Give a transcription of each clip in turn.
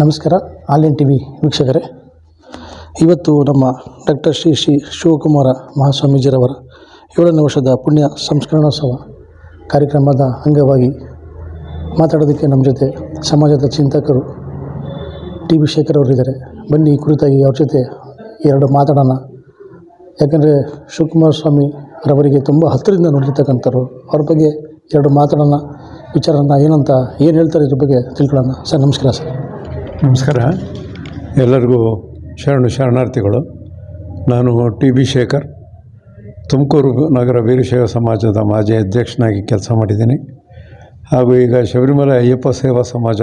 ನಮಸ್ಕಾರ, online T V ವೀಕ್ಷಕರೇ. ಇವತ್ತು ನಮ್ಮ ಡಾಕ್ಟರ್ ಶ್ರೀ ಶ್ರೀ ಶಿವಕುಮಾರ ಮಹಾಸ್ವಾಮೀಜಿರವರ ಏಳನೇ ವರ್ಷದ ಪುಣ್ಯ ಸಂಸ್ಕರಣೋತ್ಸವ ಕಾರ್ಯಕ್ರಮದ ಅಂಗವಾಗಿ ಮಾತಾಡೋದಕ್ಕೆ ನಮ್ಮ ಜೊತೆ ಸಮಾಜದ ಚಿಂತಕರು ಟಿ ವಿ ಶೇಖರ್ ಅವರಿದ್ದಾರೆ ಬನ್ನಿ, ಕುರಿತಾಗಿ ಅವ್ರ ಜೊತೆ ಎರಡು ಮಾತಾಡೋಣ. ಯಾಕಂದರೆ ಶಿವಕುಮಾರ ಸ್ವಾಮಿ ರವರಿಗೆ ತುಂಬ ಹತ್ತಿರದಿಂದ ನೋಡಿರ್ತಕ್ಕಂಥವ್ರು. ಅವ್ರ ಬಗ್ಗೆ ಎರಡು ಮಾತಾಡೋಣ, ವಿಚಾರನ ಏನಂತ ಏನು ಹೇಳ್ತಾರೆ ಇದ್ರ ಬಗ್ಗೆ ತಿಳ್ಕೊಳ್ಳೋಣ. ಸರ್, ನಮಸ್ಕಾರ ಸರ್. ನಮಸ್ಕಾರ. ಎಲ್ಲರಿಗೂ ಶರಣು ಶರಣಾರ್ಥಿಗಳು. ನಾನು ಟಿ ಬಿ ಶೇಖರ್. ತುಮಕೂರು ನಗರ ವೀರಶೈವ ಸಮಾಜದ ಮಾಜಿ ಅಧ್ಯಕ್ಷನಾಗಿ ಕೆಲಸ ಮಾಡಿದ್ದೀನಿ. ಹಾಗೂ ಈಗ ಶಬರಿಮಲೆ ಅಯ್ಯಪ್ಪ ಸೇವಾ ಸಮಾಜ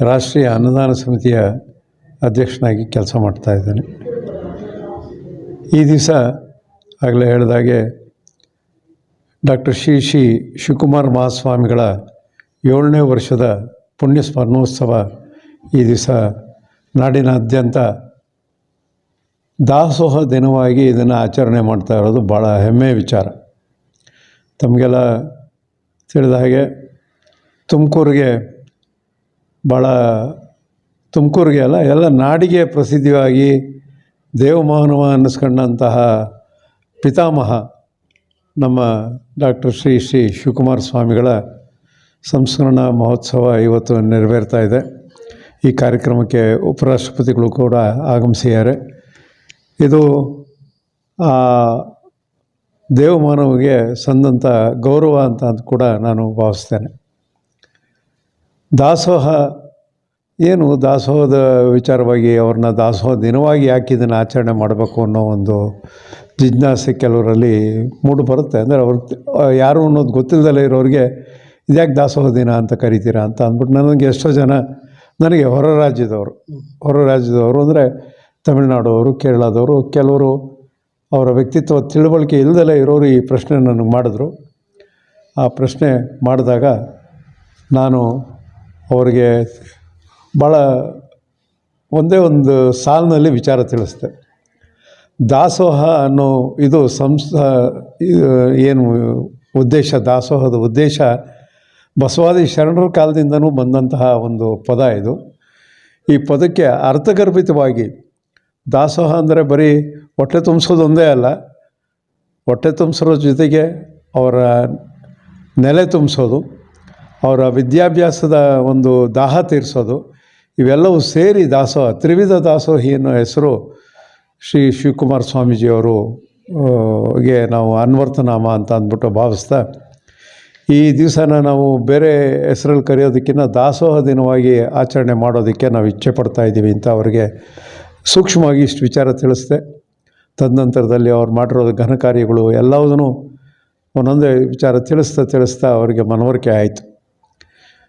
ರಾಷ್ಟ್ರೀಯ ಅನುದಾನ ಸಮಿತಿಯ ಅಧ್ಯಕ್ಷನಾಗಿ ಕೆಲಸ ಮಾಡ್ತಾ ಇದ್ದೇನೆ. ಈ ದಿವಸ ಆಗಲೇ ಹೇಳಿದಾಗೆ ಡಾಕ್ಟರ್ ಶ್ರೀ ಶ್ರೀ ಶಿವಕುಮಾರ್ ಮಹಾಸ್ವಾಮಿಗಳ ಏಳನೇ ವರ್ಷದ ಪುಣ್ಯ ಸ್ಮರಣೋತ್ಸವ ಈ ದಿವಸ ನಾಡಿನಾದ್ಯಂತ ದಾಸೋಹ ದಿನವಾಗಿ ಇದನ್ನು ಆಚರಣೆ ಮಾಡ್ತಾ ಇರೋದು ಭಾಳ ಹೆಮ್ಮೆಯ ವಿಚಾರ. ತಮಗೆಲ್ಲ ತಿಳಿದ ಹಾಗೆ ತುಮಕೂರಿಗೆ ಭಾಳ ತುಮಕೂರಿಗೆ ಅಲ್ಲ, ಎಲ್ಲ ನಾಡಿಗೆ ಪ್ರಸಿದ್ಧಿಯಾಗಿ ದೇವಮಾನವ ಅನ್ನಿಸ್ಕೊಂಡಂತಹ ಪಿತಾಮಹ ನಮ್ಮ ಡಾಕ್ಟರ್ ಶ್ರೀ ಶ್ರೀ ಶಿವಕುಮಾರ ಸ್ವಾಮಿಗಳ ಸಂಸ್ಕರಣ ಮಹೋತ್ಸವ ಇವತ್ತು ನೆರವೇರ್ತಾ ಇದೆ. ಈ ಕಾರ್ಯಕ್ರಮಕ್ಕೆ ಉಪರಾಷ್ಟ್ರಪತಿಗಳು ಕೂಡ ಆಗಮಿಸಿದ್ದಾರೆ. ಇದು ದೇವಮಾನವಿಗೆ ಸಂದಂಥ ಗೌರವ ಅಂತ ಅಂತ ಕೂಡ ನಾನು ಭಾವಿಸ್ತೇನೆ. ದಾಸೋಹ, ಏನು ದಾಸೋಹದ ವಿಚಾರವಾಗಿ ಅವ್ರನ್ನ ದಾಸೋಹ ದಿನವಾಗಿ ಯಾಕೆ ಇದನ್ನು ಆಚರಣೆ ಮಾಡಬೇಕು ಅನ್ನೋ ಒಂದು ಜಿಜ್ಞಾಸೆ ಕೆಲವರಲ್ಲಿ ಮೂಡು ಬರುತ್ತೆ. ಅಂದರೆ ಅವ್ರ, ಯಾರು ಅನ್ನೋದು ಗೊತ್ತಿಲ್ಲದಲ್ಲೇ ಇರೋರಿಗೆ ಇದ್ಯಾಕೆ ದಾಸೋಹ ದಿನ ಅಂತ ಕರಿತೀರಾ ಅಂತ ಅಂದ್ಬಿಟ್ಟು ನನಗೆ ಎಷ್ಟೋ ಜನ ನನಗೆ ಹೊರ ರಾಜ್ಯದವರು ಹೊರ ರಾಜ್ಯದವರು ಅಂದರೆ ತಮಿಳುನಾಡವರು ಕೇರಳದವರು ಕೆಲವರು ಅವರ ವ್ಯಕ್ತಿತ್ವ ತಿಳುವಳಿಕೆ ಇಲ್ಲದಲೇ ಇರೋರು ಈ ಪ್ರಶ್ನೆ ನನಗೆ ಮಾಡಿದ್ರು. ಆ ಪ್ರಶ್ನೆ ಮಾಡಿದಾಗ ನಾನು ಅವರಿಗೆ ಭಾಳ ಒಂದೇ ಒಂದು ಸಾಲಿನಲ್ಲಿ ವಿಚಾರ ತಿಳಿಸ್ದೆ. ದಾಸೋಹ ಅನ್ನೋ ಇದು ಸಂಸ್ ಇದು ಏನು ಉದ್ದೇಶ ದಾಸೋಹದ ಉದ್ದೇಶ ಬಸವಾದಿ ಶರಣರ ಕಾಲದಿಂದನೂ ಬಂದಂತಹ ಒಂದು ಪದ ಇದು. ಈ ಪದಕ್ಕೆ ಅರ್ಥಗರ್ಭಿತವಾಗಿ ದಾಸೋಹ ಅಂದರೆ ಬರೀ ಹೊಟ್ಟೆ ತುಂಬಿಸೋದೊಂದೇ ಅಲ್ಲ, ಹೊಟ್ಟೆ ತುಂಬಿಸೋ ಜೊತೆಗೆ ಅವರ ನೆಲೆ ತುಂಬಿಸೋದು, ಅವರ ವಿದ್ಯಾಭ್ಯಾಸದ ಒಂದು ದಾಹ ತೀರಿಸೋದು, ಇವೆಲ್ಲವೂ ಸೇರಿ ದಾಸೋಹ, ತ್ರಿವಿಧ ದಾಸೋಹಿ ಅನ್ನೋ ಹೆಸರು ಶ್ರೀ ಶಿವಕುಮಾರ ಸ್ವಾಮೀಜಿಯವರು ಗೆ ನಾವು ಅನ್ವರ್ತನಾಮ ಅಂತ ಅಂದ್ಬಿಟ್ಟು ಭಾವಿಸ್ತಾ ಈ ದಿವಸನ ನಾವು ಬೇರೆ ಹೆಸರಲ್ಲಿ ಕರೆಯೋದಕ್ಕಿಂತ ದಾಸೋಹ ದಿನವಾಗಿ ಆಚರಣೆ ಮಾಡೋದಕ್ಕೆ ನಾವು ಇಚ್ಛೆ ಪಡ್ತಾ ಇದ್ದೀವಿ ಅಂತ ಅವರಿಗೆ ಸೂಕ್ಷ್ಮವಾಗಿ ಇಷ್ಟು ವಿಚಾರ ತಿಳಿಸ್ದೆ. ತದನಂತರದಲ್ಲಿ ಅವ್ರು ಮಾಡಿರೋ ಘನ ಕಾರ್ಯಗಳು ಎಲ್ಲವುದನ್ನು ಒಂದೊಂದೇ ವಿಚಾರ ತಿಳಿಸ್ತಾ ತಿಳಿಸ್ತಾ ಅವರಿಗೆ ಮನವರಿಕೆ ಆಯಿತು.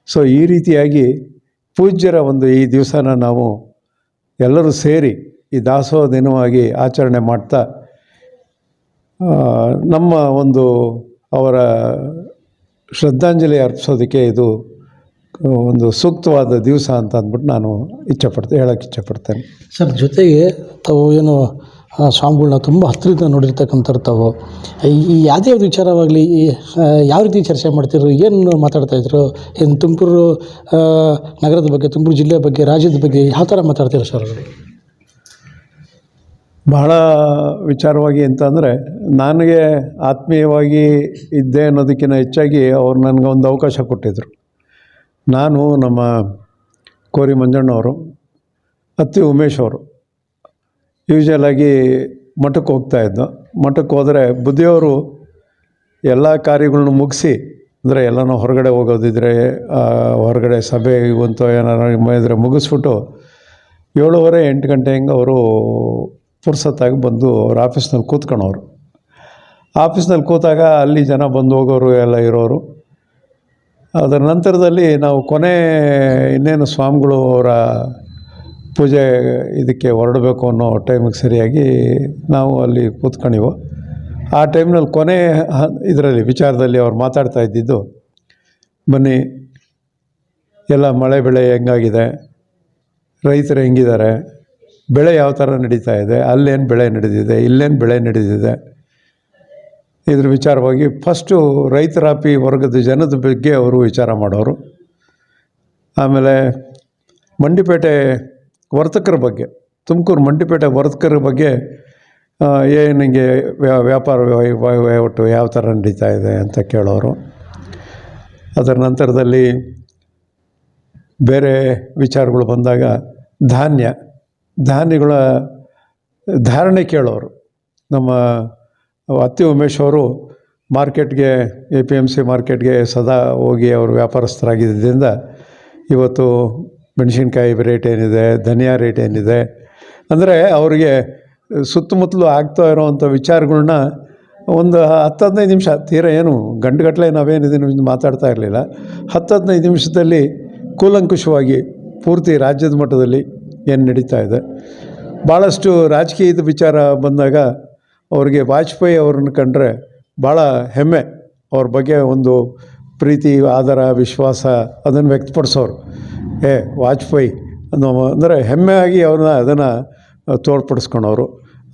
ಸೊ ಈ ರೀತಿಯಾಗಿ ಪೂಜ್ಯರ ಒಂದು ಈ ದಿವಸನ ನಾವು ಎಲ್ಲರೂ ಸೇರಿ ಈ ದಾಸೋಹ ದಿನವಾಗಿ ಆಚರಣೆ ಮಾಡ್ತಾ ನಮ್ಮ ಒಂದು ಅವರ ಶ್ರದ್ಧಾಂಜಲಿ ಅರ್ಪಿಸೋದಕ್ಕೆ ಇದು ಒಂದು ಸೂಕ್ತವಾದ ದಿವಸ ಅಂತ ಅಂದ್ಬಿಟ್ಟು ನಾನು ಇಚ್ಛೆಪಡ್ತೇನೆ ಹೇಳೋಕ್ಕೆ ಇಚ್ಛೆಪಡ್ತೇನೆ. ಸರ್ ಜೊತೆಗೆ ತಾವು ಏನು ಆ, ಸ್ವಾಮಿಗಳ್ನ ತುಂಬ ಹತ್ತಿರದಿಂದ ನೋಡಿರ್ತಕ್ಕಂಥವ್ರು ತಾವು. ಈ- ಯಾವುದೇ ವಿಚಾರವಾಗಲಿ ಈ ಯಾವ ರೀತಿ ಚರ್ಚೆ ಮಾಡ್ತಿದ್ರು ಏನು ಮಾತಾಡ್ತಾ ಇದ್ರು ಏನು ತುಮಕೂರು ನಗರದ ಬಗ್ಗೆ ತುಮಕೂರು ಜಿಲ್ಲೆ ಬಗ್ಗೆ ರಾಜ್ಯದ ಬಗ್ಗೆ ಯಾವ ಥರ ಮಾತಾಡ್ತಿದ್ರು ಸರ್ ಬಹಳ ವಿಚಾರವಾಗಿ ಅಂತಂದರೆ ನನಗೆ ಆತ್ಮೀಯವಾಗಿ ಇದ್ದೆ ಅನ್ನೋದಕ್ಕಿಂತ ಹೆಚ್ಚಾಗಿ ಅವ್ರು ನನಗೆ ಒಂದು ಅವಕಾಶ ಕೊಟ್ಟಿದ್ದರು ನಾನು ನಮ್ಮ ಕೋರಿ ಮಂಜಣ್ಣವರು ಅತ್ತಿ ಉಮೇಶ್ ಅವರು ಯೂಶಲಾಗಿ ಮಠಕ್ಕೆ ಹೋಗ್ತಾ ಇದ್ದೋ. ಮಠಕ್ಕೆ ಹೋದರೆ ಬುದ್ಧಿಯವರು ಎಲ್ಲ ಕಾರ್ಯಗಳನ್ನು ಮುಗಿಸಿ, ಅಂದರೆ ಎಲ್ಲನೂ ಹೊರಗಡೆ ಹೋಗೋದಿದ್ರೆ ಹೊರಗಡೆ ಸಭೆ ಅಂತ ಏನಾರು ಇದ್ರೆ ಮುಗಿಸ್ಬಿಟ್ಟು ಏಳುವರೆ ಎಂಟು ಗಂಟೆ ಹಿಂಗೆ ಅವರು ಪುರ್ಸತ್ತಾಗಿ ಬಂದು ಅವ್ರ ಆಫೀಸ್ನಲ್ಲಿ ಕೂತ್ಕೊಳೋರು ಆಫೀಸ್ನಲ್ಲಿ ಕೂತಾಗ ಅಲ್ಲಿ ಜನ ಬಂದು ಹೋಗೋರು ಎಲ್ಲ ಇರೋರು. ಅದರ ನಂತರದಲ್ಲಿ ನಾವು ಕೊನೆ ಇನ್ನೇನು ಸ್ವಾಮಿಗಳು ಅವರ ಪೂಜೆ ಇದಕ್ಕೆ ಹೊರಡಬೇಕು ಅನ್ನೋ ಟೈಮಿಗೆ ಸರಿಯಾಗಿ ನಾವು ಅಲ್ಲಿ ಕೂತ್ಕೊಂಡಿವು ಆ ಟೈಮ್ನಲ್ಲಿ ಕೊನೆ ಇದರಲ್ಲಿ ವಿಚಾರದಲ್ಲಿ ಅವ್ರು ಮಾತಾಡ್ತಾ ಇದ್ದಿದ್ದು, ಬನ್ನಿ, ಎಲ್ಲ ಮಳೆ ಬೆಳೆ ಹೆಂಗಾಗಿದೆ? ರೈತರು ಹೆಂಗಿದ್ದಾರೆ? ಬೆಳೆ ಯಾವ ಥರ ನಡೀತಾ ಇದೆ? ಅಲ್ಲೇನು ಬೆಳೆ ನಡೆದಿದೆ? ಇಲ್ಲೇನು ಬೆಳೆ ನಡೆದಿದೆ? ಇದ್ರ ವಿಚಾರವಾಗಿ ಫಸ್ಟು ರೈತರಾಪಿ ವರ್ಗದ ಜನದ ಬಗ್ಗೆ ಅವರು ವಿಚಾರ ಮಾಡೋರು. ಆಮೇಲೆ ಮಂಡಿಪೇಟೆ ವರ್ತಕರ ಬಗ್ಗೆ ತುಮಕೂರು ಮಂಡಿಪೇಟೆ ವರ್ತಕರ ಬಗ್ಗೆ ಆ, ಏನು ಹಿಂಗೆ ವ್ಯಾ- ವ್ಯಾಪಾರ ವಹಿ- ವಹಿ- ವಹಿವಾಟು ಯಾವ ಥರ ನಡೀತಾ ಇದೆ ಅಂತ ಕೇಳೋರು. ಅದರ ನಂತರದಲ್ಲಿ ಬೇರೆ ವಿಚಾರಗಳು ಬಂದಾಗ ಧಾನ್ಯ ಧಾನ್ಯಗಳ ಧಾರಣೆ ಕೇಳೋರು. ನಮ್ಮ ಅತ್ತಿ ಉಮೇಶ್ ಅವರು ಮಾರ್ಕೆಟ್ಗೆ, ಎ ಪಿ ಎಂ ಸಿ ಮಾರ್ಕೆಟ್ಗೆ ಸದಾ ಹೋಗಿ ಅವರು ವ್ಯಾಪಾರಸ್ಥರಾಗಿದ್ದರಿಂದ ಇವತ್ತು ಮೆಣಸಿನ್ಕಾಯಿ ರೇಟ್ ಏನಿದೆ, ಧನಿಯಾ ರೇಟ್ ಏನಿದೆ, ಅಂದರೆ ಅವರಿಗೆ ಸುತ್ತಮುತ್ತಲು ಆಗ್ತಾ ಇರೋವಂಥ ವಿಚಾರಗಳನ್ನ ಒಂದು ಹತ್ತು ಹದಿನೈದು ನಿಮಿಷ, ತೀರ ಏನು ಗಂಟುಗಟ್ಟಲೆ ನಾವೇನು ಇದನ್ನು ಮಾತಾಡ್ತಾ ಇರಲಿಲ್ಲ. ಹತ್ತು ಹದಿನೈದು ನಿಮಿಷದಲ್ಲಿ ಕೂಲಂಕುಷವಾಗಿ ಪೂರ್ತಿ ರಾಜ್ಯದ ಮಟ್ಟದಲ್ಲಿ ಏನು ನಡೀತಾ ಇದೆ. ಭಾಳಷ್ಟು ರಾಜಕೀಯದ ವಿಚಾರ ಬಂದಾಗ ಅವ್ರಿಗೆ ವಾಜಪೇಯಿ ಅವ್ರನ್ನ ಕಂಡ್ರೆ ಭಾಳ ಹೆಮ್ಮೆ ಅವ್ರ ಬಗ್ಗೆ ಒಂದು ಪ್ರೀತಿ, ಆದರ, ವಿಶ್ವಾಸ ಅದನ್ನು ವ್ಯಕ್ತಪಡಿಸೋರು. ಏ, ವಾಜಪೇಯಿ ಅನ್ನೋ ಅಂದರೆ ಹೆಮ್ಮೆಯಾಗಿ ಅವ್ರನ್ನ ಅದನ್ನು ತೋರ್ಪಡಿಸ್ಕೊಳೋರು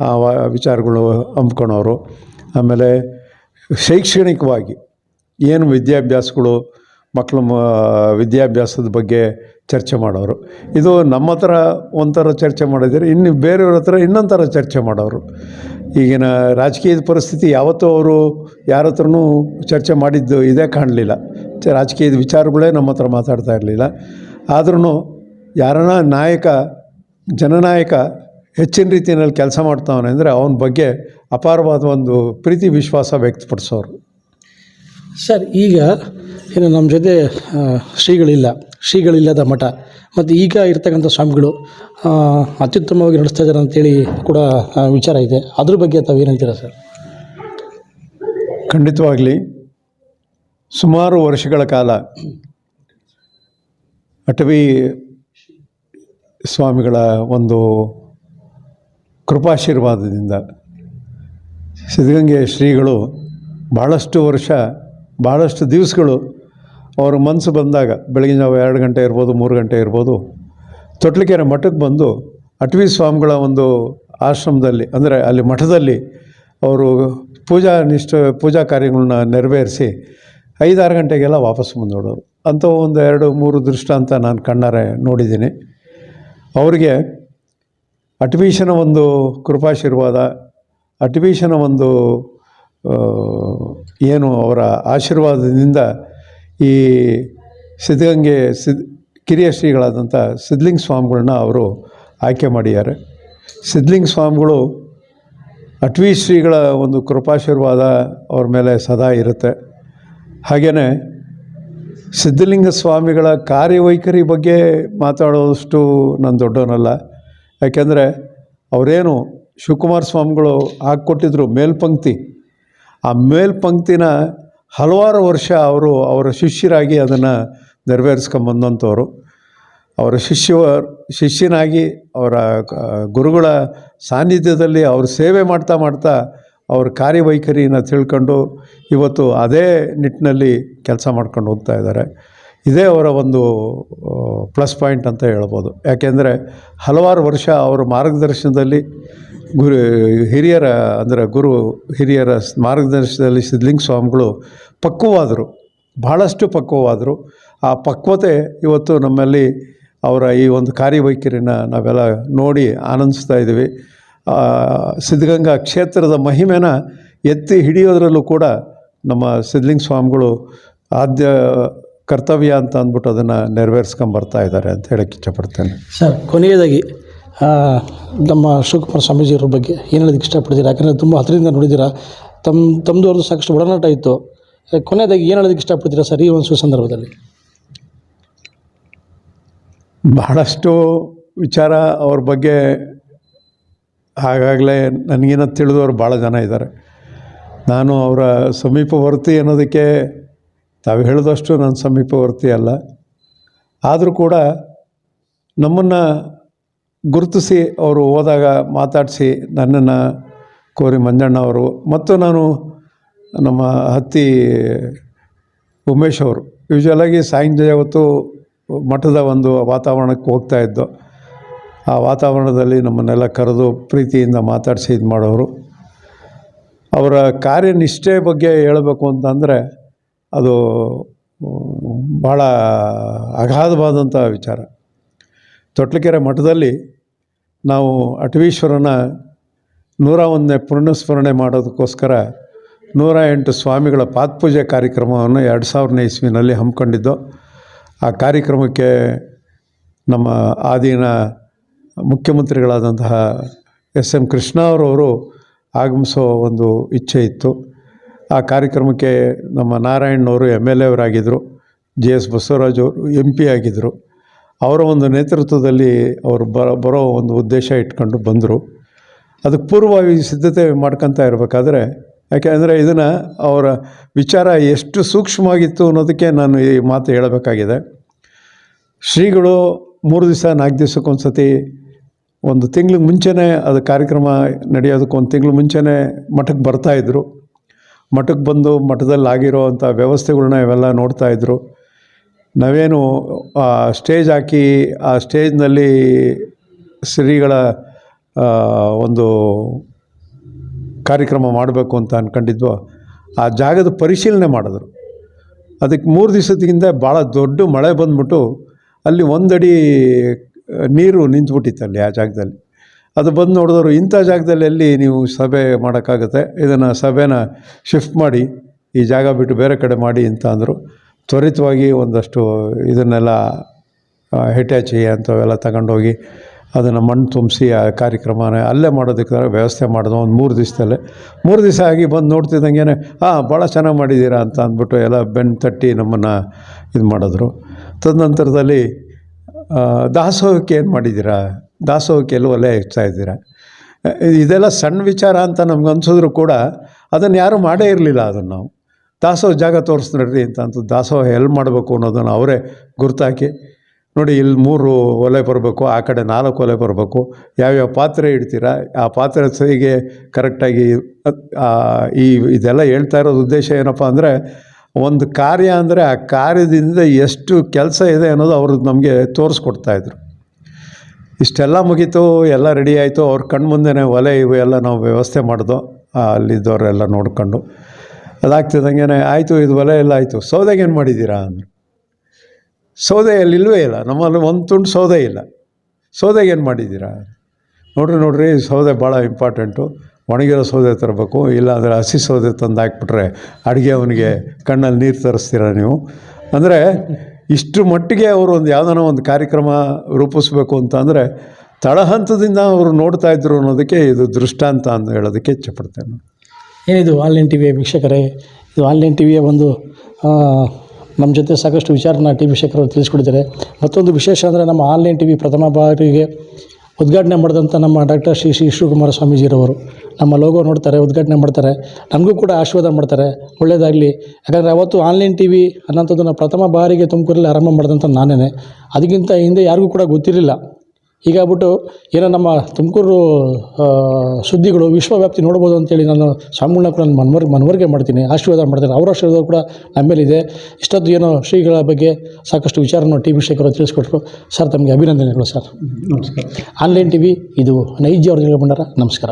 ಆ ವಿಚಾರಗಳು ಹಮ್ಕೊಳೋರು ಆಮೇಲೆ ಶೈಕ್ಷಣಿಕವಾಗಿ ಏನು ವಿದ್ಯಾಭ್ಯಾಸಗಳು ಮಕ್ಕಳು ವಿದ್ಯಾಭ್ಯಾಸದ ಬಗ್ಗೆ ಚರ್ಚೆ ಮಾಡೋರು. ಇದು ನಮ್ಮ ಹತ್ರ ಒಂಥರ ಚರ್ಚೆ ಮಾಡಿದರೆ, ಇನ್ನು ಬೇರೆಯವ್ರ ಹತ್ರ ಇನ್ನೊಂದು ಥರ ಚರ್ಚೆ ಮಾಡೋರು. ಈಗಿನ ರಾಜಕೀಯದ ಪರಿಸ್ಥಿತಿ ಯಾವತ್ತೂ ಅವರು ಯಾರ ಹತ್ರನೂ ಚರ್ಚೆ ಮಾಡಿದ್ದು ಇದೇ ಕಾಣಲಿಲ್ಲ. ರಾಜಕೀಯದ ವಿಚಾರಗಳೇ ನಮ್ಮ ಹತ್ರ ಮಾತಾಡ್ತಾ ಇರಲಿಲ್ಲ. ಆದ್ರೂ ಯಾರನ್ನ ನಾಯಕ, ಜನನಾಯಕ ಹೆಚ್ಚಿನ ರೀತಿಯಲ್ಲಿ ಕೆಲಸ ಮಾಡ್ತಾವನೆ ಅಂದರೆ ಅವನ ಬಗ್ಗೆ ಅಪಾರವಾದ ಒಂದು ಪ್ರೀತಿ ವಿಶ್ವಾಸ ವ್ಯಕ್ತಪಡಿಸೋರು. ಸರ್, ಈಗ ಏನು ನಮ್ಮ ಜೊತೆ ಶ್ರೀಗಳಿಲ್ಲ. ಶ್ರೀಗಳಿಲ್ಲದ ಮಠ. ಮತ್ತು ಈಗ ಇರ್ತಕ್ಕಂಥ ಸ್ವಾಮಿಗಳು ಅತ್ಯುತ್ತಮವಾಗಿ ನಡೆಸ್ತಾ ಇದ್ದಾರೆ ಅಂತೇಳಿ ಕೂಡ ವಿಚಾರ ಇದೆ. ಅದ್ರ ಬಗ್ಗೆ ತಾವು ಏನಂತೀರಾ ಸರ್? ಖಂಡಿತವಾಗಲಿ, ಸುಮಾರು ವರ್ಷಗಳ ಕಾಲ ಅಟವಿ ಸ್ವಾಮಿಗಳ ಒಂದು ಕೃಪಾಶೀರ್ವಾದದಿಂದ ಸಿದ್ಧಗಂಗೆ ಶ್ರೀಗಳು ಭಾಳಷ್ಟು ವರ್ಷ ಭಾಳಷ್ಟು ದಿವಸಗಳು ಅವ್ರ ಮನಸ್ಸು ಬಂದಾಗ, ಬೆಳಗಿನ ಜಾವ ಎರಡು ಗಂಟೆ ಇರ್ಬೋದು, ಮೂರು ಗಂಟೆ ಇರ್ಬೋದು, ತೊಟ್ಲಿಕೆರೆ ಮಠಕ್ಕೆ ಬಂದು ಅಟವಿ ಸ್ವಾಮಿಗಳ ಒಂದು ಆಶ್ರಮದಲ್ಲಿ, ಅಂದರೆ ಅಲ್ಲಿ ಮಠದಲ್ಲಿ ಅವರು ಪೂಜಾ ನಿಷ್ಠ, ಪೂಜಾ ಕಾರ್ಯಗಳನ್ನ ನೆರವೇರಿಸಿ ಐದಾರು ಗಂಟೆಗೆಲ್ಲ ವಾಪಸ್ ಬಂದೋಡೋರು ಅಂಥ ಒಂದು ಎರಡು, ಮೂರು ದೃಷ್ಟಾಂತ ನಾನು ಕಣ್ಣಾರೆ ನೋಡಿದ್ದೀನಿ. ಅವರಿಗೆ ಅಟವೀಶನ ಒಂದು ಕೃಪಾಶೀರ್ವಾದ, ಅಟವೀಶನ ಒಂದು ಏನು ಅವರ ಆಶೀರ್ವಾದದಿಂದ ಈ ಸಿದ್ಧಗಂಗೆ ಸಿದ್, ಕಿರಿಯ ಶ್ರೀಗಳಾದಂಥ ಸಿದ್ಧಲಿಂಗ ಸ್ವಾಮಿಗಳನ್ನ ಅವರು ಆಯ್ಕೆ ಮಾಡಿದ್ದಾರೆ. ಸಿದ್ಧಲಿಂಗ ಸ್ವಾಮಿಗಳು ಅಟ್ವಿ ಶ್ರೀಗಳ ಒಂದು ಕೃಪಾಶೀರ್ವಾದ ಅವ್ರ ಮೇಲೆ ಸದಾ ಇರುತ್ತೆ. ಹಾಗೆಯೇ ಸಿದ್ಧಲಿಂಗ ಸ್ವಾಮಿಗಳ ಕಾರ್ಯವೈಖರಿ ಬಗ್ಗೆ ಮಾತಾಡೋದಷ್ಟು ನಾನು ದೊಡ್ಡವನಲ್ಲ. ಯಾಕೆಂದರೆ ಅವರೇನು ಶಿವಕುಮಾರ ಸ್ವಾಮಿಗಳು ಹಾಕ್ಕೊಟ್ಟಿದ್ರು ಮೇಲ್ಪಂಕ್ತಿ, ಆ ಮೇಲ್ಪಂಕ್ತಿನ ಹಲವಾರು ವರ್ಷ ಅವರು ಅವರ ಶಿಷ್ಯರಾಗಿ ಅದನ್ನು ನೆರವೇರಿಸ್ಕೊಂಬಂದಂಥವ್ರು ಅವರ ಶಿಷ್ಯ ಶಿಷ್ಯನಾಗಿ ಅವರ ಗುರುಗಳ ಸಾನ್ನಿಧ್ಯದಲ್ಲಿ ಅವರು ಸೇವೆ ಮಾಡ್ತಾ ಮಾಡ್ತಾ ಅವ್ರ ಕಾರ್ಯವೈಖರಿನ ತಿಳ್ಕೊಂಡು ಇವತ್ತು ಅದೇ ನಿಟ್ಟಿನಲ್ಲಿ ಕೆಲಸ ಮಾಡ್ಕೊಂಡು ಹೋಗ್ತಾ ಇದ್ದಾರೆ. ಇದೇ ಅವರ ಒಂದು ಪ್ಲಸ್ ಪಾಯಿಂಟ್ ಅಂತ ಹೇಳ್ಬೋದು. ಯಾಕೆಂದರೆ ಹಲವಾರು ವರ್ಷ ಅವರ ಮಾರ್ಗದರ್ಶನದಲ್ಲಿ ಗುರು, ಹಿರಿಯರ, ಅಂದರೆ ಗುರು, ಹಿರಿಯರ ಮಾರ್ಗದರ್ಶನದಲ್ಲಿ ಸಿದ್ಧಲಿಂಗ ಸ್ವಾಮಿಗಳು ಪಕ್ವವಾದರು ಭಾಳಷ್ಟು ಪಕ್ವವಾದರು. ಆ ಪಕ್ವತೆ ಇವತ್ತು ನಮ್ಮಲ್ಲಿ ಅವರ ಈ ಒಂದು ಕಾರ್ಯವೈಖರಿನ ನಾವೆಲ್ಲ ನೋಡಿ ಆನಂದಿಸ್ತಾ ಇದ್ದೀವಿ. ಸಿದ್ಧಗಂಗಾ ಕ್ಷೇತ್ರದ ಮಹಿಮೆನ ಎತ್ತಿ ಹಿಡಿಯೋದ್ರಲ್ಲೂ ಕೂಡ ನಮ್ಮ ಸಿದ್ಧಲಿಂಗ ಸ್ವಾಮಿಗಳು ಆದ್ಯ, ಕರ್ತವ್ಯ ಅಂತ ಅಂದ್ಬಿಟ್ಟು ಅದನ್ನು ನೆರವೇರಿಸ್ಕೊಂಬರ್ತಾ ಇದ್ದಾರೆ ಅಂತ ಹೇಳಕ್ಕೆ ಇಷ್ಟಪಡ್ತೇನೆ ಸರ್, ಕೊನೆಯದಾಗಿ ನಮ್ಮ ಶಿವಕುಮಾರ ಸ್ವಾಮೀಜಿಯವ್ರ ಬಗ್ಗೆ ಏನು ಹೇಳೋದಕ್ಕೆ ಇಷ್ಟಪಡ್ತೀರಾ? ಯಾಕಂದರೆ ತುಂಬ ಹತ್ತಿರದಿಂದ ನೋಡಿದ್ದೀರಾ ತಮ್ಮ ತಮ್ಮದು ಅವ್ರದ್ದು ಸಾಕಷ್ಟು ಒಡನಾಟ ಇತ್ತು. ಕೊನೆಯದಾಗಿ ಏನು ಹೇಳೋದಕ್ಕೆ ಇಷ್ಟಪಡ್ತೀರಾ ಸರ್ ಈ ಒಂದು ಸಂದರ್ಭದಲ್ಲಿ? ಬಹಳಷ್ಟು ವಿಚಾರ ಅವ್ರ ಬಗ್ಗೆ ಆಗಾಗಲೇ ನನಗೇನೋ ತಿಳಿದವರು ಭಾಳ ಜನ ಇದ್ದಾರೆ. ನಾನು ಅವರ ಸಮೀಪವರ್ತಿ ಅನ್ನೋದಕ್ಕೆ ತಾವು ಹೇಳಿದಷ್ಟು ನಾನು ಸಮೀಪವರ್ತಿ ಅಲ್ಲ. ಆದರೂ ಕೂಡ ನಮ್ಮನ್ನು ಗುರುತಿಸಿ ಅವರು ಹೋದಾಗ ಮಾತಾಡಿಸಿ ನನ್ನನ್ನು ಕೋರಿ ಮಂಜಣ್ಣ ಅವರು ಮತ್ತು ನಾನು ನಮ್ಮ ಹತ್ತಿ ಉಮೇಶ್ ಅವರು. ಯೂಶ್ವಲಾಗಿ ಸಾಯಂಜಯ ಹೊತ್ತು ಮಠದ ಒಂದು ವಾತಾವರಣಕ್ಕೆ ಹೋಗ್ತಾ ಇದ್ದು, ಆ ವಾತಾವರಣದಲ್ಲಿ ನಮ್ಮನ್ನೆಲ್ಲ ಕರೆದು ಪ್ರೀತಿಯಿಂದ ಮಾತಾಡಿಸಿ ಇದು ಮಾಡೋರು. ಅವರ ಕಾರ್ಯನಿಷ್ಠೆ ಬಗ್ಗೆ ಹೇಳಬೇಕು ಅಂತಂದರೆ ಅದು ಭಾಳ ಅಗಾಧವಾದಂಥ ವಿಚಾರ. ತೊಟ್ಲಕೆರೆ ಮಠದಲ್ಲಿ ನಾವು ಅಟವೀಶ್ವರನ ನೂರ ಒಂದನೇ ಪುಣ್ಯಸ್ಮರಣೆ ಮಾಡೋದಕ್ಕೋಸ್ಕರ ನೂರ ಎಂಟು ಸ್ವಾಮಿಗಳ ಪಾತ್ಪೂಜೆ ಕಾರ್ಯಕ್ರಮವನ್ನು ಎರಡು ಸಾವಿರನೇ ಇಸ್ವಿನಲ್ಲಿ ಹಮ್ಮಿಕೊಂಡಿದ್ದು, ಆ ಕಾರ್ಯಕ್ರಮಕ್ಕೆ ನಮ್ಮ ಆದಿನ ಮುಖ್ಯಮಂತ್ರಿಗಳಾದಂತಹ ಎಸ್ ಎಂ ಕೃಷ್ಣ ಅವರವರು ಆಗಮಿಸೋ ಒಂದು ಇಚ್ಛೆ ಇತ್ತು. ಆ ಕಾರ್ಯಕ್ರಮಕ್ಕೆ ನಮ್ಮ ನಾರಾಯಣನವರು ಎಂ ಎಲ್ ಎ ಅವರಾಗಿದ್ದರು, ಜಿ ಎಸ್ ಬಸವರಾಜ್ ಅವರು ಎಂ ಪಿ ಆಗಿದ್ದರು. ಅವರ ಒಂದು ನೇತೃತ್ವದಲ್ಲಿ ಅವರು ಬರ ಬರೋ ಒಂದು ಉದ್ದೇಶ ಇಟ್ಕೊಂಡು ಬಂದರು. ಅದಕ್ಕೆ ಪೂರ್ವವಾಗಿ ಸಿದ್ಧತೆ ಮಾಡ್ಕೊತಾ ಇರಬೇಕಾದ್ರೆ ಯಾಕೆಂದರೆ ಇದನ್ನು ಅವರ ವಿಚಾರ ಎಷ್ಟು ಸೂಕ್ಷ್ಮವಾಗಿತ್ತು ಅನ್ನೋದಕ್ಕೆ ನಾನು ಈ ಮಾತು ಹೇಳಬೇಕಾಗಿದೆ. ಶ್ರೀಗಳು ಮೂರು ದಿವಸ, ನಾಲ್ಕು ದಿವಸಕ್ಕೊಂದು ಸತಿ ಒಂದು ತಿಂಗ್ಳಿಗೆ ಮುಂಚೆನೇ ಅದು ಕಾರ್ಯಕ್ರಮ ನಡೆಯೋದಕ್ಕೆ ಒಂದು ತಿಂಗಳ ಮುಂಚೆನೇ ಮಠಕ್ಕೆ ಬರ್ತಾಯಿದ್ರು ಮಠಕ್ಕೆ ಬಂದು ಮಠದಲ್ಲಿ ಆಗಿರೋ ಅಂಥ ವ್ಯವಸ್ಥೆಗಳನ್ನ ಇವೆಲ್ಲ ನೋಡ್ತಾಯಿದ್ರು ನಾವೇನು ಸ್ಟೇಜ್ ಹಾಕಿ, ಆ ಸ್ಟೇಜ್ನಲ್ಲಿ ಶ್ರೀಗಳ ಒಂದು ಕಾರ್ಯಕ್ರಮ ಮಾಡಬೇಕು ಅಂತ ಅಂದ್ಕೊಂಡಿದ್ವೋ ಆ ಜಾಗದ ಪರಿಶೀಲನೆ ಮಾಡಿದ್ರು. ಅದಕ್ಕೆ ಮೂರು ದಿವಸದಿಂದ ಭಾಳ ದೊಡ್ಡ ಮಳೆ ಬಂದ್ಬಿಟ್ಟು ಅಲ್ಲಿ ಒಂದಡಿ ನೀರು ನಿಂತ್ಬಿಟ್ಟಿತ್ತು ಅಲ್ಲಿ ಆ ಜಾಗದಲ್ಲಿ. ಅದು ಬಂದು ನೋಡಿದವರು, ಇಂಥ ಜಾಗದಲ್ಲಿ ಅಲ್ಲಿ ನೀವು ಸಭೆ ಮಾಡೋಕ್ಕಾಗುತ್ತೆ? ಇದನ್ನು ಸಭೆನ ಶಿಫ್ಟ್ ಮಾಡಿ, ಈ ಜಾಗ ಬಿಟ್ಟು ಬೇರೆ ಕಡೆ ಮಾಡಿ ಅಂತ ಅಂದರು. ತ್ವರಿತವಾಗಿ ಒಂದಷ್ಟು ಇದನ್ನೆಲ್ಲ ಹೆಟ್ಯಾಚಿ ಅಂಥವೆಲ್ಲ ತಗೊಂಡೋಗಿ ಅದನ್ನು ಮಣ್ಣು ತುಂಬಿಸಿ ಆ ಕಾರ್ಯಕ್ರಮನ ಅಲ್ಲೇ ಮಾಡೋದಕ್ಕೆ ವ್ಯವಸ್ಥೆ ಮಾಡಿದ್ವು. ಒಂದು ಮೂರು ದಿವಸದಲ್ಲೇ. ಮೂರು ದಿವಸ ಆಗಿ ಬಂದು ನೋಡ್ತಿದ್ದಂಗೆ ಹಾಂ ಭಾಳ ಚೆನ್ನಾಗಿ ಮಾಡಿದ್ದೀರಾ? ಅಂತ ಅಂದ್ಬಿಟ್ಟು ಎಲ್ಲ ಬೆನ್ನು ತಟ್ಟಿ ನಮ್ಮನ್ನು ಇದು ಮಾಡಿದ್ರು. ತದನಂತರದಲ್ಲಿ ದಾಸೋಹಕ್ಕೆ ಏನು ಮಾಡಿದ್ದೀರಾ? ದಾಸೋಹಕ್ಕೆ ಎಲ್ಲೂ ಒಲೆ ಇದ್ದೀರಾ? ಇದೆಲ್ಲ ಸಣ್ಣ ವಿಚಾರ ಅಂತ ನಮ್ಗೆ ಅನಿಸಿದ್ರು ಕೂಡ ಅದನ್ನು ಯಾರೂ ಮಾಡೇ ಇರಲಿಲ್ಲ ಅದನ್ನು. ನಾವು ದಾಸೋಹ ಜಾಗ ತೋರಿಸ್ ಅಂತ ಅಂತ ದಾಸೋಹ ಎಲ್ಲಿ ಮಾಡಬೇಕು ಅನ್ನೋದನ್ನು ಅವರೇ ಗುರುತಾಕಿ, ನೋಡಿ ಇಲ್ಲಿ ಮೂರು ಒಲೆ ಬರಬೇಕು, ಆ ಕಡೆ ನಾಲ್ಕು ಒಲೆ ಬರಬೇಕು, ಯಾವ್ಯಾವ ಪಾತ್ರೆ ಇಡ್ತೀರಾ, ಆ ಪಾತ್ರೆ ಸರಿಗೆ ಕರೆಕ್ಟಾಗಿ ಈ ಇದೆಲ್ಲ ಹೇಳ್ತಾ ಇರೋದು ಉದ್ದೇಶ ಏನಪ್ಪ ಅಂದರೆ ಒಂದು ಕಾರ್ಯ ಅಂದರೆ ಆ ಕಾರ್ಯದಿಂದ ಎಷ್ಟು ಕೆಲಸ ಇದೆ ಅನ್ನೋದು ಅವರು ನಮಗೆ ತೋರಿಸ್ಕೊಡ್ತಾಯಿದ್ರು ಇಷ್ಟೆಲ್ಲ ಮುಗೀತು, ಎಲ್ಲ ರೆಡಿ ಆಯಿತು, ಅವ್ರ ಕಣ್ಮುಂದೆ ಒಲೆ ಇವು ಎಲ್ಲ ನಾವು ವ್ಯವಸ್ಥೆ ಮಾಡಿದೋ ಅಲ್ಲಿದ್ದವರೆಲ್ಲ ನೋಡ್ಕೊಂಡು. ಅದಾಗ್ತಿದ್ದಂಗೆ ಆಯಿತು, ಇದು ಒಲೆ ಎಲ್ಲ ಆಯಿತು, ಸೌದೆಗೆ ಏನು ಮಾಡಿದ್ದೀರಾ? ಅಂದರು. ಸೌದೆಯಲ್ಲಿ ಇಲ್ಲವೇ ಇಲ್ಲ, ನಮ್ಮಲ್ಲಿ ಒಂದು ತುಂಡು ಸೌದೆ ಇಲ್ಲ. ಸೌದೆಗೆ ಏನು ಮಾಡಿದ್ದೀರಾ? ನೋಡ್ರಿ ನೋಡ್ರಿ, ಸೌದೆ ಭಾಳ ಇಂಪಾರ್ಟೆಂಟು. ಒಣಗಿರೋ ಸೌದೆ ತರಬೇಕು, ಇಲ್ಲಾಂದರೆ ಹಸಿ ಸೌದೆ ತಂದು ಹಾಕ್ಬಿಟ್ರೆ ಅಡುಗೆ ಅವನಿಗೆ ಕಣ್ಣಲ್ಲಿ ನೀರು ತರಿಸ್ತೀರ ನೀವು? ಅಂದರೆ ಇಷ್ಟು ಮಟ್ಟಿಗೆ ಅವರು ಒಂದು ಯಾವುದೋ ಒಂದು ಕಾರ್ಯಕ್ರಮ ರೂಪಿಸ್ಬೇಕು ಅಂತ ಅಂದರೆ ತಳಹಂತದಿಂದ ಅವರು ನೋಡ್ತಾ ಇದ್ರು ಅನ್ನೋದಕ್ಕೆ ಇದು ದೃಷ್ಟಾಂತ ಅಂತ ಹೇಳೋದಕ್ಕೆ ಇಚ್ಛಪಡ್ತೇನೆ ಏನಿದು ಆನ್ಲೈನ್ ಟಿ ವಿಯ ವೀಕ್ಷಕರೇ? ಇದು ಆನ್ಲೈನ್ ಟಿ ವಿಯ ಒಂದು ನಮ್ಮ ಜೊತೆ ಸಾಕಷ್ಟು ವಿಚಾರನ ಟಿ ವಿ ಶೇಖರ್ ಅವರು ತಿಳಿಸ್ಕೊಟ್ಟಿದ್ದಾರೆ ಮತ್ತೊಂದು ವಿಶೇಷ ಅಂದರೆ ನಮ್ಮ ಆನ್ಲೈನ್ ಟಿ ವಿ ಪ್ರಥಮ ಬಾರಿಗೆ ಉದ್ಘಾಟನೆ ಮಾಡಿದಂಥ ನಮ್ಮ ಡಾಕ್ಟರ್ ಶ್ರೀ ಶ್ರೀ ಶಿವಕುಮಾರ ಸ್ವಾಮೀಜಿರವರು. ನಮ್ಮ ಲೋಗೋ ನೋಡ್ತಾರೆ, ಉದ್ಘಾಟನೆ ಮಾಡ್ತಾರೆ. ನಮಗೂ ಕೂಡ ಆಶೀರ್ವಾದ ಮಾಡ್ತಾರೆ. ಒಳ್ಳೆಯದಾಗಲಿ ಯಾಕಂದರೆ ಅವತ್ತು ಆನ್ಲೈನ್ ಟಿ ವಿ ಅನ್ನೋಂಥದ್ದನ್ನು ಪ್ರಥಮ ಬಾರಿಗೆ ತುಮಕೂರಲ್ಲಿ ಆರಂಭ ಮಾಡಿದಂಥ ನಾನೇ ಅದಕ್ಕಿಂತ ಹಿಂದೆ ಯಾರಿಗೂ ಕೂಡ ಗೊತ್ತಿರಲಿಲ್ಲ. ಹೀಗಾಗ್ಬಿಟ್ಟು ಏನೋ ನಮ್ಮ ತುಮಕೂರು ಸುದ್ದಿಗಳು ವಿಶ್ವವ್ಯಾಪ್ತಿ ನೋಡ್ಬೋದು ಅಂತೇಳಿ ನಾನು ಸ್ವಾಮಿಗಳನ್ನ ಕೂಡ ನಾನು ಮನವರ್ ಮನವರಿಕೆ ಮಾಡ್ತೀನಿ ಆಶೀರ್ವಾದ ಮಾಡ್ತೀನಿ. ಅವರ ಆಶೀರ್ವಾದ ಕೂಡ ನಮ್ಮ ಮೇಲಿದೆ ಇಷ್ಟೊತ್ತು ಏನೋ ಶ್ರೀಗಳ ಬಗ್ಗೆ ಸಾಕಷ್ಟು ವಿಚಾರನ ಟಿ ವಿ ಶೇಖರ್ ಅವರು ತಿಳಿಸ್ಕೊಟ್ರು. ಸರ್ ತಮಗೆ ಅಭಿನಂದನೆಗಳು ಸರ್. ನಮಸ್ಕಾರ. ಆನ್ಲೈನ್ ಟಿ ವಿ ಇದು ನೈಜ ಅವ್ರ ಭಂಡಾರ. ನಮಸ್ಕಾರ.